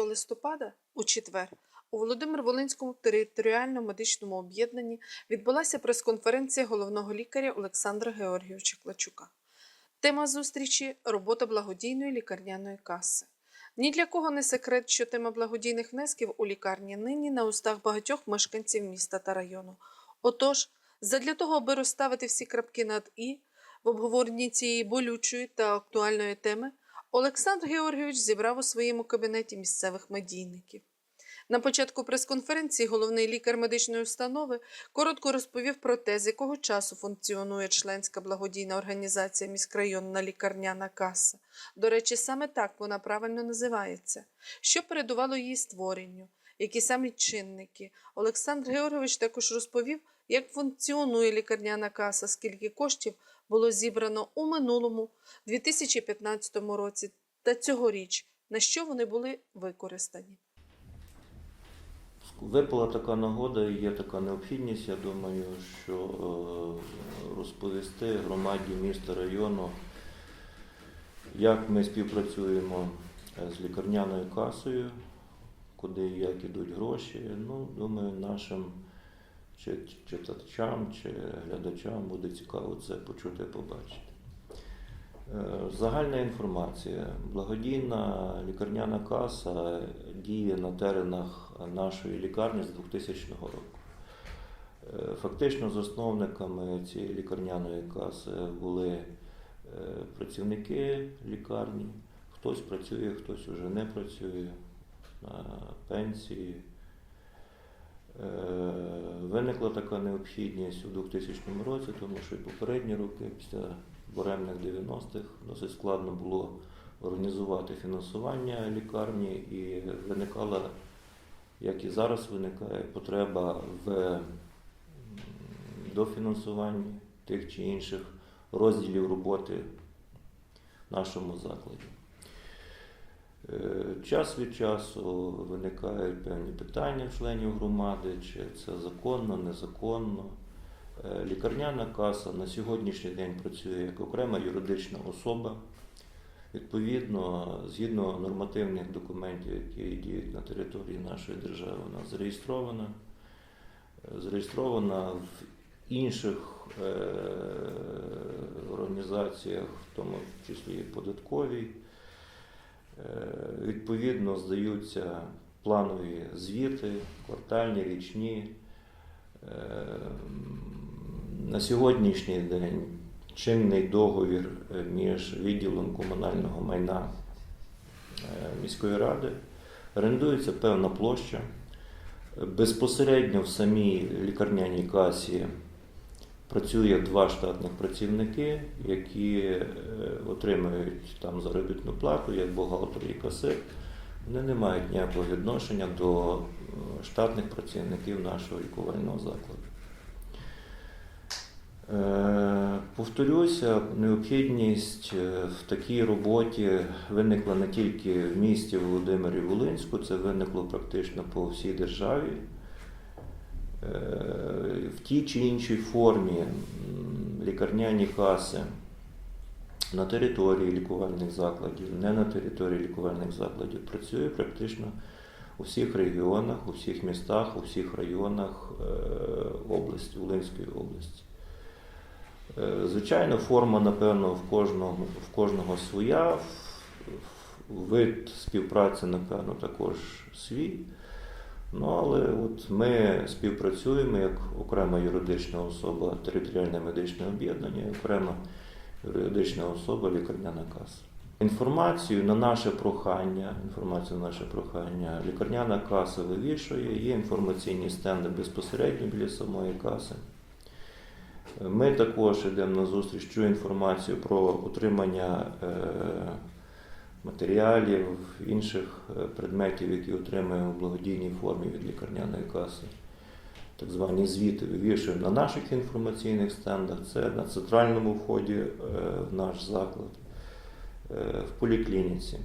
листопада у четвер у Володимир-Волинському територіальному медичному об'єднанні відбулася прес-конференція головного лікаря Олександра Георгійовича Клачука. Тема зустрічі робота благодійної лікарняної каси. Ні для кого не секрет, що тема благодійних внесків у лікарні нині на устах багатьох мешканців міста та району. Отож, задля того, аби розставити всі крапки над і в обговоренні цієї болючої та актуальної теми, Олександр Георгійович зібрав у своєму кабінеті місцевих медійників. На початку прес-конференції головний лікар медичної установи коротко розповів про те, з якого часу функціонує членська благодійна організація міськрайонна лікарняна каса. До речі, саме так вона правильно називається. Що передувало її створенню? Які самі чинники? Олександр Георгійович також розповів, як функціонує лікарняна каса, скільки коштів було зібрано у минулому 2015 році та цьогоріч, на що вони були використані. Випала така нагода і є така необхідність, я думаю, що е, розповісти громаді міста району, як ми співпрацюємо е, з лікарняною касою, куди і як ідуть гроші. Ну, думаю, нашим чи читачам чи глядачам буде цікаво це почути, побачити. Е, Загальна інформація. Благодійна лікарняна каса діє на теренах нашої лікарні з 2000 року. Е, Фактично засновниками цієї лікарняної каси були е, працівники лікарні. Хтось працює, хтось вже не працює на пенсії. Е, Виникла така необхідність у 2000 році, тому що і попередні роки, після буремних 90-х, досить складно було організувати фінансування лікарні, і виникала, як і зараз виникає, потреба в дофінансуванні тих чи інших розділів роботи в нашому закладі. Е, Час від часу виникають певні питання членів громади, чи це законно, незаконно. Е, Лікарняна каса на сьогоднішній день працює як окрема юридична особа. Відповідно, згідно нормативних документів, які діють на території нашої держави, вона зареєстрована. Е, Зареєстрована в інших організаціях, в тому числі і податковій. Е, Відповідно, здаються планові звіти, квартальні, річні. Е, На сьогоднішній день чинний договір е, між відділом комунального майна міської ради орендується певна площа. Безпосередньо в самій лікарняній касі працює два штатних працівники, які е, отримують там заробітну плату як бухгалтер і касир. Вони не мають ніякого відношення до е, штатних працівників нашого лікувального закладу. Е, Повторюся, необхідність в такій роботі виникла не тільки в місті Володимирі Волинську, це виникло практично по всій державі. В тій чи іншій формі лікарняні каси на території лікувальних закладів, не на території лікувальних закладів працює практично у всіх регіонах, у всіх містах, у всіх районах е, області, Волинської області. Е, Звичайно, форма, напевно, в кожного, в кожного своя, вид співпраці, напевно, також свій. Ну, але от ми співпрацюємо як окрема юридична особа територіальне медичне об'єднання, окрема юридична особа лікарняна каса. Інформацію на наше прохання, інформацію на наше прохання, лікарняна каса вивішує, є інформаційні стенди безпосередньо біля самої каси. Ми також йдемо на зустріч цю інформацію про отримання е, матеріалів, інших е, предметів, які отримуємо в благодійній формі від лікарняної каси. Так звані звіти вивішуємо на наших інформаційних стендах, це на центральному вході е, в наш заклад, е, в поліклініці.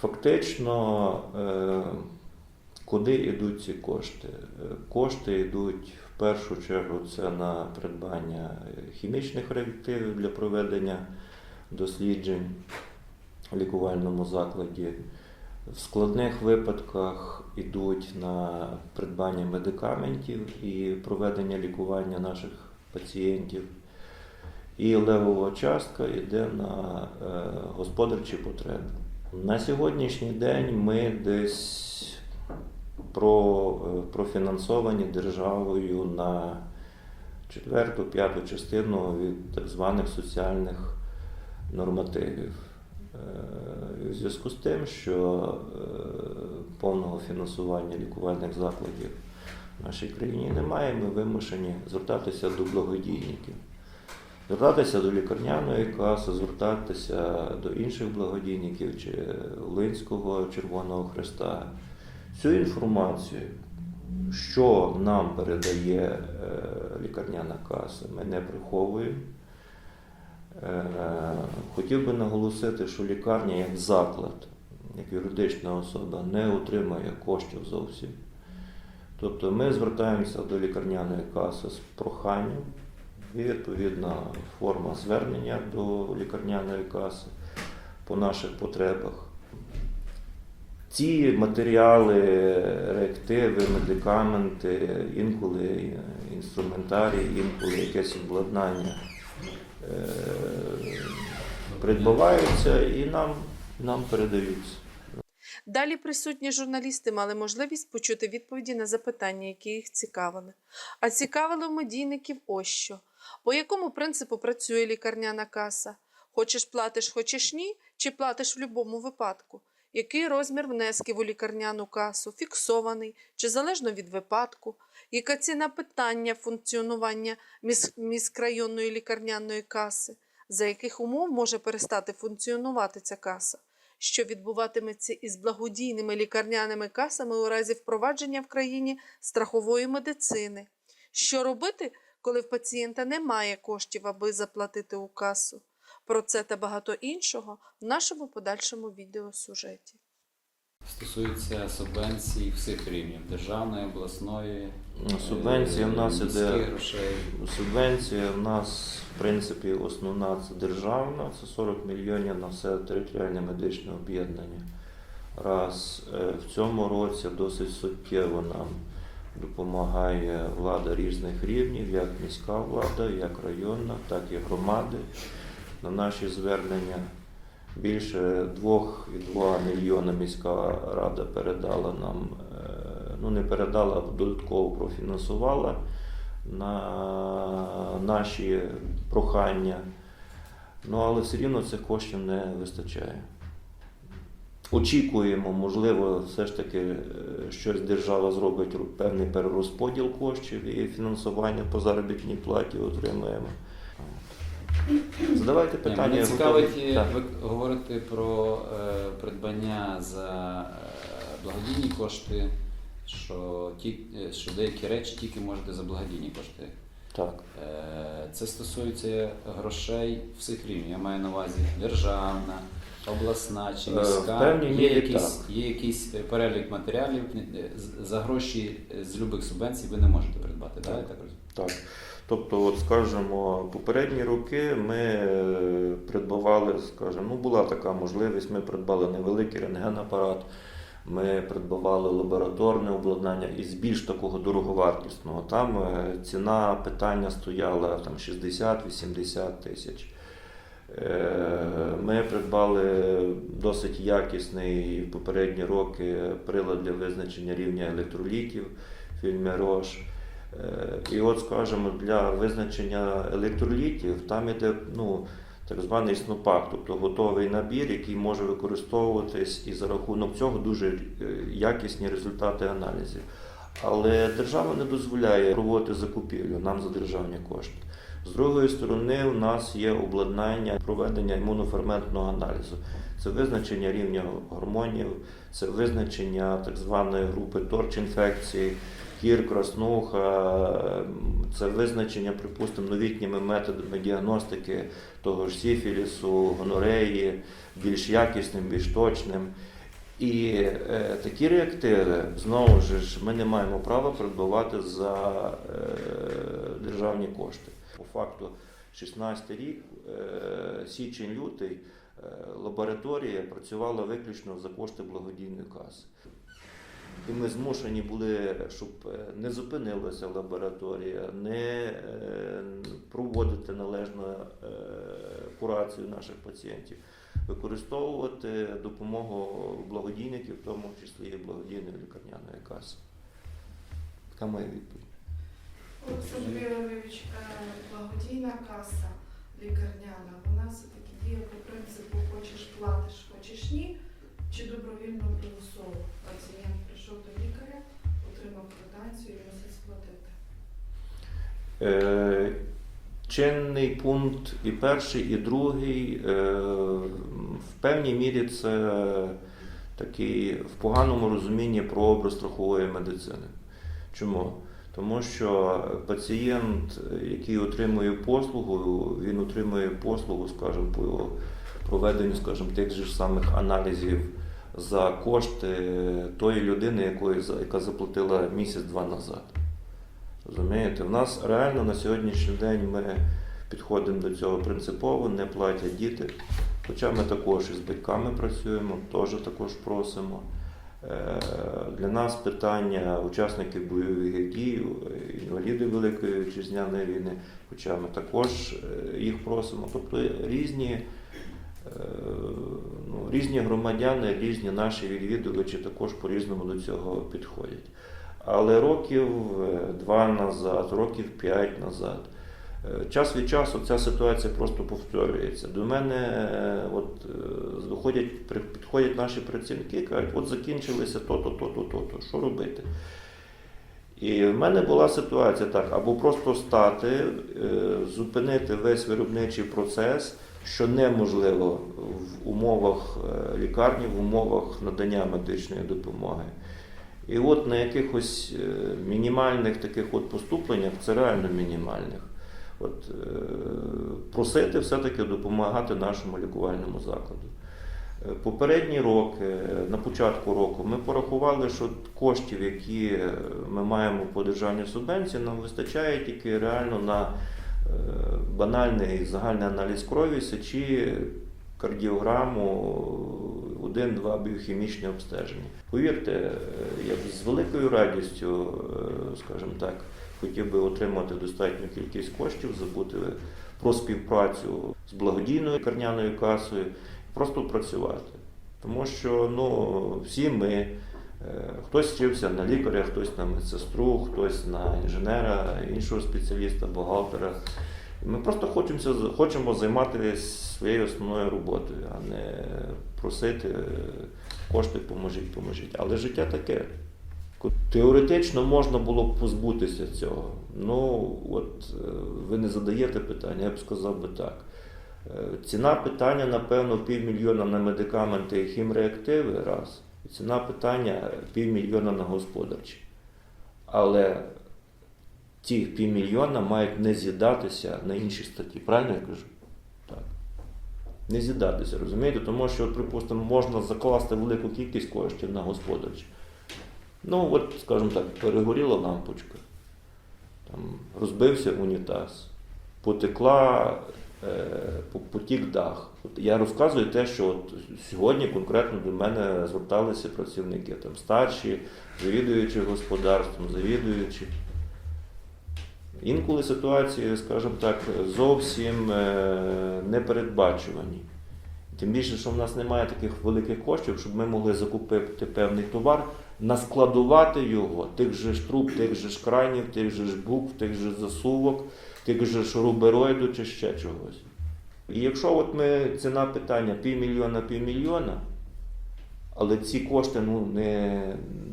Фактично, куди йдуть ці кошти? Кошти йдуть в першу чергу це на придбання хімічних реактивів для проведення досліджень в лікувальному закладі. В складних випадках йдуть на придбання медикаментів і проведення лікування наших пацієнтів. І левова частка йде на е, господарчі потреби. На сьогоднішній день ми десь про, е, профінансовані державою на четверту, п'яту частину від так званих соціальних нормативів. Е, У зв'язку з тим, що е, повного фінансування лікувальних закладів в нашій країні немає, ми вимушені звертатися до благодійників. Звертатися до лікарняної каси, звертатися до інших благодійників чи Волинського Червоного Христа. Цю інформацію, що нам передає е, лікарняна каса, ми не приховуємо. Е, Хотів би наголосити, що лікарня як заклад, як юридична особа, не отримає коштів зовсім. Тобто ми звертаємося до лікарняної каси з проханням, і відповідна форма звернення до лікарняної каси по наших потребах. Ці матеріали, реактиви, медикаменти, інколи інструментарій, інколи якесь обладнання придбаваються і нам, нам передаються. Далі присутні журналісти мали можливість почути відповіді на запитання, які їх цікавили. А цікавили медійників ось що. По якому принципу працює лікарняна каса? Хочеш платиш, хочеш ні, чи платиш в будь-якому випадку? Який розмір внесків у лікарняну касу? Фіксований чи залежно від випадку? Яка ціна питання функціонування міськрайонної лікарняної каси? За яких умов може перестати функціонувати ця каса? що відбуватиметься із благодійними лікарняними касами у разі впровадження в країні страхової медицини. Що робити, коли в пацієнта немає коштів, аби заплатити у касу? Про це та багато іншого в нашому подальшому відеосюжеті. Стосується субвенцій всіх рівнів державної, обласної. Ну, Субвенція в нас е, іде- грошей. Субвенція в нас, в принципі, основна це державна, це 40 мільйонів на все територіальне медичне об'єднання. Раз Е, в цьому році досить суттєво нам допомагає влада різних рівнів, як міська влада, як районна, так і громади. На наші звернення більше 2,2 мільйона міська рада передала нам, е, ну не передала, а додатково профінансувала на наші прохання. Ну, але все рівно цих коштів не вистачає. Очікуємо, можливо, все ж таки е, щось держава зробить певний перерозподіл коштів і фінансування по заробітній платі отримаємо. Задавайте питання. Мене цікавить, Так. ви говорите про е, придбання за е, благодійні кошти, що, ті, е, що деякі речі тільки можете за благодійні кошти. Так. Е, Це стосується грошей всіх рівнів. Я маю на увазі державна, обласна чи Е, міська. в певній є, мірі якийсь, є якийсь е, перелік матеріалів. е, з- За гроші е, з любих субвенцій ви не можете придбати. Так. Так. я так розумію? Так. Тобто, от скажімо, попередні роки ми е, придбавали, скажімо, ну була така можливість, ми придбали невеликий рентгенапарат, ми придбавали лабораторне обладнання із більш такого дороговартісного. Там е, ціна питання стояла там 60-80 тисяч. Е, Ми придбали досить якісний в попередні роки прилад для визначення рівня електролітів фільмі Рош. Е, І от, скажімо, для визначення електролітів там іде ну, так званий снопак, тобто готовий набір, який може використовуватись і за рахунок цього дуже е, якісні результати аналізів. Але держава не дозволяє проводити закупівлю нам за державні кошти. З другої сторони, у нас є обладнання проведення імуноферментного аналізу. Це визначення рівня гормонів, це визначення так званої групи торч-інфекції, кір, краснуха, ем, це визначення, припустимо, новітніми методами діагностики того ж сіфілісу, гонореї, більш якісним, більш точним. І е, такі реактиви, знову ж, ми не маємо права придбавати за е, державні кошти. По факту, 16 рік, е, січень-лютий, е, лабораторія працювала виключно за кошти благодійної каси. І ми змушені були, щоб е, не зупинилася лабораторія, не е, проводити належну е, курацію наших пацієнтів, використовувати допомогу благодійників, в тому числі і благодійної лікарняної каси. Така моя відповідь. Олександр Георгійович, е, благодійна каса лікарняна, вона все-таки діє по принципу хочеш платиш, хочеш ні, чи добровільно примусово. Пацієнт прийшов до лікаря, отримав квитанцію і мусить сплатити. Е, Чинний пункт і перший, і другий е, в певній мірі це такий в поганому розумінні прообраз страхової медицини. Чому? Тому що пацієнт, який отримує послугу, він отримує послугу, скажімо, по проведенню, скажімо, тих же самих аналізів за кошти тої людини, якої, яка заплатила місяць-два назад. Розумієте, в нас реально на сьогоднішній день ми підходимо до цього принципово, не платять діти. Хоча ми також із батьками працюємо, теж також просимо. Е, Для нас питання учасників бойових дій, інвалідів Великої Вітчизняної війни, хоча ми також е, їх просимо. Тобто різні, ну, різні громадяни, різні наші відвідувачі також по-різному до цього підходять. Але років е, два назад, років п'ять назад, е, час від часу ця ситуація просто повторюється. До мене е, от, е, виходять, підходять наші працівники і кажуть, от закінчилося то-то, то-то, то-то, що робити? І в мене була ситуація так: або просто стати, е, зупинити весь виробничий процес, що неможливо в умовах е, лікарні, в умовах надання медичної допомоги. І от на якихось е, мінімальних таких от поступленнях, це реально мінімальних, от, е, просити все-таки допомагати нашому лікувальному закладу. Попередні роки, на початку року, ми порахували, що коштів, які ми маємо по державній субвенції, нам вистачає тільки реально на банальний загальний аналіз крові, сечі, кардіограму, один-два біохімічні обстеження. Повірте, я б з великою радістю, е, скажімо так, хотів би отримати достатню кількість коштів, забути про співпрацю з благодійною лікарняною касою, просто працювати. Тому що ну, всі ми, е, хтось вчився на лікаря, хтось на медсестру, хтось на інженера, іншого спеціаліста, бухгалтера. Ми просто хочемо, хочемо займатися своєю основною роботою, а не просити е, кошти поможіть, поможіть. Але життя таке. Теоретично можна було б позбутися цього. Ну, от е, ви не задаєте питання, я б сказав би так. Е, Ціна питання, напевно, півмільйона на медикаменти і хімреактиви раз. Ціна питання півмільйона на господарчі. Але ці півмільйона мають не з'їдатися на інші статті. Правильно я кажу? Так. Не з'їдатися, розумієте? Тому що, припустимо, можна закласти велику кількість коштів на господарчі. Ну, от, скажімо так, перегоріла лампочка, там, розбився унітаз, потекла, е, потік дах. От я розказую те, що от сьогодні конкретно до мене зверталися працівники, там, старші, завідуючі господарством, завідуючі. Інколи ситуації, скажімо так, зовсім е, непередбачувані. Тим більше, що в нас немає таких великих коштів, щоб ми могли закупити певний товар, наскладувати його, тих же ж труб, тих же ж кранів, тих же ж букв, тих же засувок, тих же ж рубероїду чи ще чогось. І якщо от ми ціна питання півмільйона півмільйона, але ці кошти ну, не,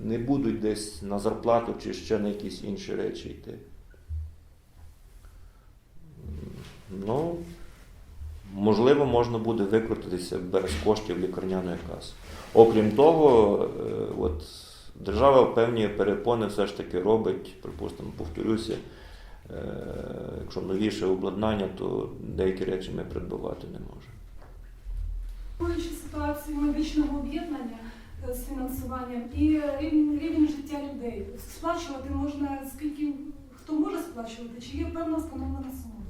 не будуть десь на зарплату чи ще на якісь інші речі йти. Ну, можливо, можна буде викрутитися без коштів лікарняної каси. Окрім того, е, от, держава певні перепони все ж таки робить, припустимо, повторюся, е, якщо новіше обладнання, то деякі речі ми придбавати не можемо. Ситуацію медичного об'єднання е, з фінансуванням і рівень, рівень життя людей, сплачувати можна скільки хто може сплачувати, чи є певна встановлена сума?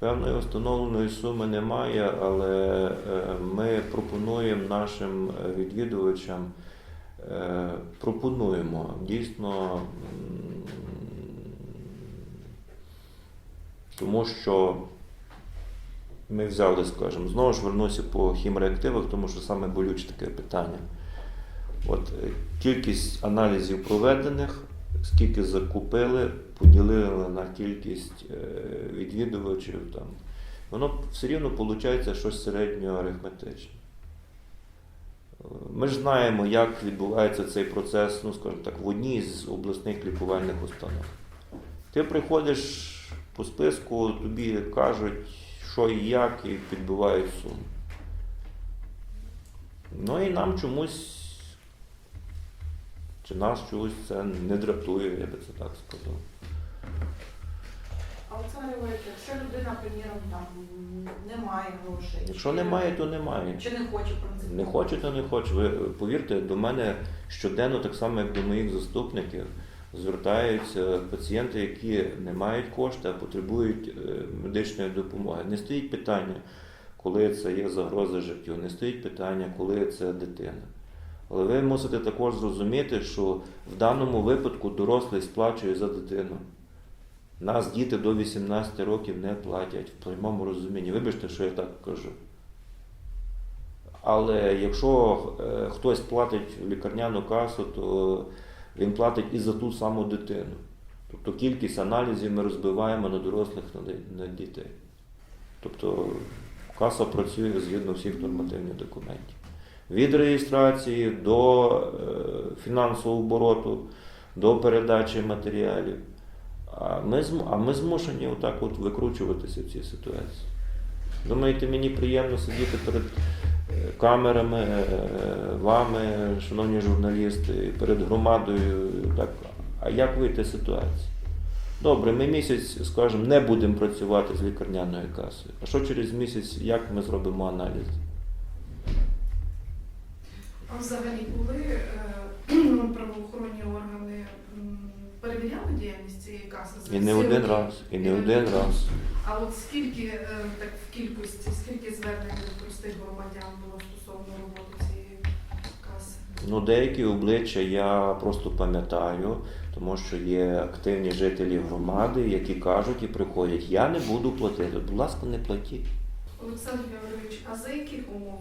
Певної встановленої суми немає, але е, ми пропонуємо нашим е, відвідувачам, е, пропонуємо дійсно, тому що ми взяли, скажімо, знову ж вернуся по хімреактивах, тому що саме болюче таке питання. От кількість аналізів проведених, скільки закупили, поділили на кількість е, відвідувачів. Там. Воно все рівно виходить щось середньоарифметичне. Ми ж знаємо, як відбувається цей процес, ну, скажімо так, в одній з обласних лікувальних установ. Ти приходиш по списку, тобі кажуть, що і як, і підбивають суму. Ну і нам чомусь, чи нас чогось це не дратує, я би це так сказав. А Олександр Григорович, якщо людина, приміром, там не має грошей, Якщо чи- немає, то немає. чи не хоче принципово. Не хоче, то не хоче. Ви повірте, до мене щоденно, так само як до моїх заступників, звертаються пацієнти, які не мають кошти, а потребують е, медичної допомоги. Не стоїть питання, коли це є загроза життю, не стоїть питання, коли це дитина. Але ви мусите також зрозуміти, що в даному випадку дорослий сплачує за дитину. Нас діти до 18 років не платять в прямому розумінні. Вибачте, що я так кажу. Але якщо е, хтось платить в лікарняну касу, то він платить і за ту саму дитину. Тобто кількість аналізів ми розбиваємо на дорослих на дітей. Тобто каса працює згідно всіх нормативних документів. Від реєстрації до е, фінансового обороту, до передачі матеріалів. А ми, а ми змушені отак от викручуватися в цій ситуації. Думаєте, мені приємно сидіти перед е, камерами, е, вами, шановні журналісти, перед громадою. Так. А як вийти з ситуації? Добре, ми місяць, скажімо, не будемо працювати з лікарняною касою. А що через місяць, як ми зробимо аналіз? А взагалі, коли е, правоохоронні органи перевіряли діяльність цієї каси? І не один раз, і не один раз. А от скільки е, так в кількості, скільки звернень від простих громадян було стосовно роботи цієї каси? Ну, деякі обличчя я просто пам'ятаю, тому що є активні жителі громади, які кажуть і приходять, я не буду платити. Будь ласка, не платіть. Олександр Георгійович, а за яких умов,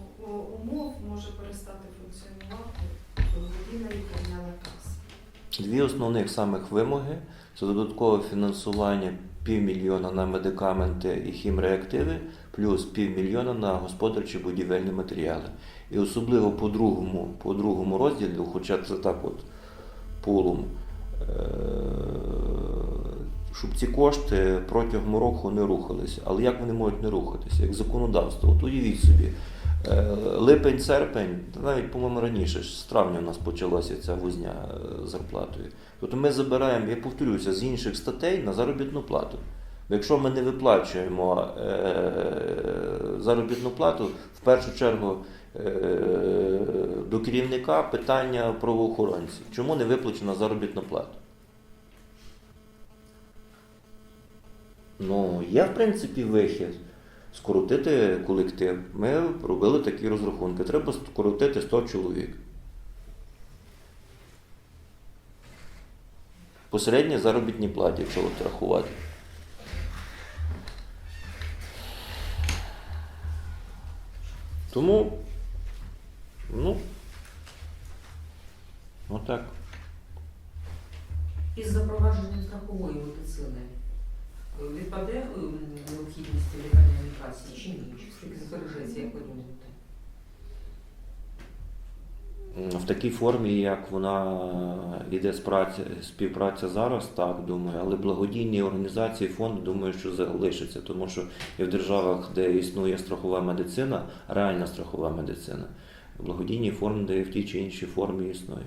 умов може перестати функціонувати благодійна лікарняна каса? Дві основних самих вимоги це додаткове фінансування півмільйона на медикаменти і хімреактиви, плюс півмільйона на господарчі будівельні матеріали. І особливо по другому, по другому розділу, хоча це так от пулом, е, щоб ці кошти протягом року не рухалися. Але як вони можуть не рухатися? Як законодавство? От уявіть собі, е, липень-серпень, навіть, по-моєму, раніше, з травня у нас почалася ця вузня е, зарплатою. Тобто ми забираємо, я повторюся, з інших статей на заробітну плату. Якщо ми не виплачуємо е, заробітну плату, в першу чергу до керівника питання правоохоронців. Чому не виплачена заробітна плата? Ну, є, в принципі, вихід. Скоротити колектив. Ми робили такі розрахунки. Треба скоротити 100 чоловік. По середній заробітній платі, якщо от рахувати. Тому, ну, отак. Із запровадженням страхової медицини відпаде е, необхідність лікарняної праці чи ні? Чи збережеться, як ви думаєте? В такій формі, як вона йде співпраця, співпраця зараз, так думаю, але благодійні організації, фонди, думаю, що залишаться, тому що і в державах, де існує страхова медицина, реальна страхова медицина, благодійні фонди в тій чи іншій формі існують.